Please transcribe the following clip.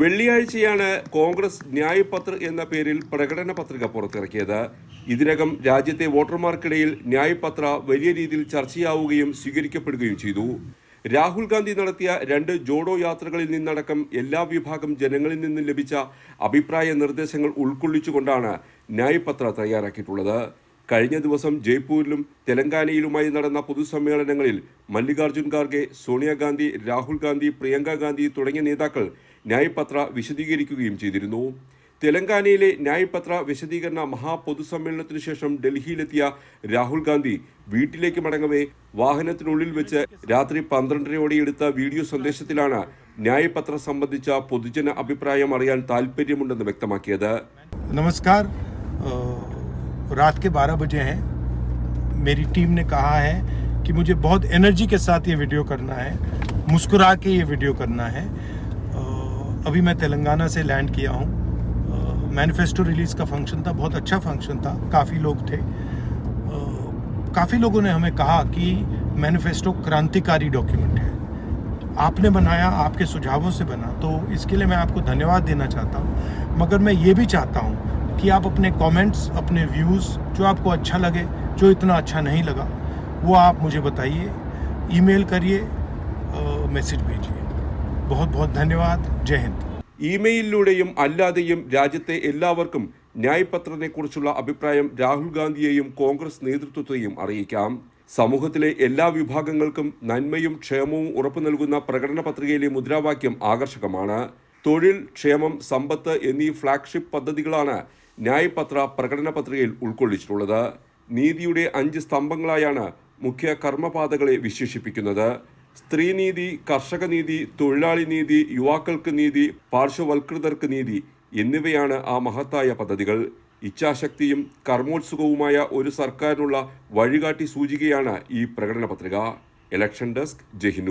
വെള്ളിയാഴ്ചയാണ് കോൺഗ്രസ് ന്യായ്പത്ര എന്ന പേരിൽ പ്രകടന പത്രിക പുറത്തിറക്കിയത്. ഇതിനകം രാജ്യത്തെ വോട്ടർമാർക്കിടയിൽ ന്യായ്പത്ര വലിയ രീതിയിൽ ചർച്ചയാവുകയും സ്വീകരിക്കപ്പെടുകയും ചെയ്തു. രാഹുൽ ഗാന്ധി നടത്തിയ രണ്ട് ജോഡോ യാത്രകളിൽ നിന്നടക്കം എല്ലാ വിഭാഗം ജനങ്ങളിൽ നിന്നും ലഭിച്ച അഭിപ്രായ നിർദ്ദേശങ്ങൾ ഉൾക്കൊള്ളിച്ചുകൊണ്ടാണ് ന്യായ്പത്ര തയ്യാറാക്കിയിട്ടുള്ളത്. കഴിഞ്ഞ ദിവസം ജയ്പൂരിലും തെലങ്കാനയിലുമായി നടന്ന പൊതുസമ്മേളനങ്ങളിൽ മല്ലികാർജുൻ ഖാർഗെ സോണിയാഗാന്ധി രാഹുൽ ഗാന്ധി പ്രിയങ്ക ഗാന്ധി തുടങ്ങിയ നേതാക്കൾ ന്യായപത്ര വിശദീകരിക്കുകയും ചെയ്തിരുന്നു. തെലങ്കാനയിലെ ന്യായപത്ര വിശദീകരണ മഹാപൊതുസമ്മേളനത്തിനു ശേഷം ഡൽഹിയിലെത്തിയ രാഹുൽ ഗാന്ധി വീട്ടിലേക്ക് മടങ്ങവേ വാഹനത്തിനുള്ളിൽ വെച്ച് രാത്രി പന്ത്രണ്ടരയോടെ എടുത്ത വീഡിയോ സന്ദേശത്തിലാണ് ന്യായപത്ര സംബന്ധിച്ച പൊതുജന അഭിപ്രായം അറിയാൻ താല്പര്യമുണ്ടെന്ന് വ്യക്തമാക്കിയത്. നമസ്കാർ. रात के 12 बजे हैं। मेरी टीम ने कहा है कि मुझे बहुत एनर्जी के साथ ये वीडियो करना है। मुस्कुरा के ये वीडियो करना है। अभी मैं तेलंगाना से लैंड किया हूँ। मैनिफेस्टो रिलीज़ का फ़ंक्शन था, बहुत अच्छा फ़ंक्शन था। काफ़ी लोग थे। काफ़ी लोगों ने हमें कहा कि मैनिफेस्टो क्रांतिकारी डॉक्यूमेंट है। आपने बनाया, आपके सुझावों से बना तो इसके लिए मैं आपको धन्यवाद देना चाहता हूँ। मगर मैं ये भी चाहता हूँ कि आप अपने कमेंट्स अपने व्यूज़ जो आपको अच्छा लगे जो इतना अच्छा नहीं लगा वो आप मुझे बताइए ईमेल करिए मैसेज भेजिए बहुत बहुत धन्यवाद जय हिंद ഇമെയിലിലൂടെയും അല്ലാതെയും രാജ്യത്തെ എല്ലാവർക്കും ന്യായ് പത്രത്തെക്കുറിച്ചുള്ള അഭിപ്രായം രാഹുൽ ഗാന്ധിയെയും കോൺഗ്രസ് നേതൃത്വത്തെയും അറിയിക്കാം സമൂഹത്തിലെ എല്ലാ വിഭാഗങ്ങൾക്കും നന്മയും ക്ഷേമവും ഉറപ്പു നൽകുന്ന പ്രകടന പത്രികയിലെ മുദ്രാവാക്യം ആകർഷകമാണ് തൊഴിൽ ക്ഷേമം സമ്പത്ത് എന്നീ ഫ്ളാഗ്ഷിപ്പ് പദ്ധതികളാണ് ന്യായപത്ര പ്രകടന പത്രികയിൽ ഉൾക്കൊള്ളിച്ചിട്ടുള്ളത്. നീതിയുടെ അഞ്ച് സ്തംഭങ്ങളായാണ് മുഖ്യ കർമ്മപാതകളെ വിശേഷിപ്പിക്കുന്നത്. സ്ത്രീനീതി കർഷക നീതി തൊഴിലാളി നീതി യുവാക്കൾക്ക് നീതി പാർശ്വവൽകൃതർക്ക് നീതി എന്നിവയാണ് ആ മഹത്തായ പദ്ധതികൾ. ഇച്ഛാശക്തിയും കർമ്മോത്സുകവുമായ ഒരു സർക്കാരിനുള്ള വഴികാട്ടി സൂചികയാണ് ഈ പ്രകടന പത്രിക. Election desk ജഹി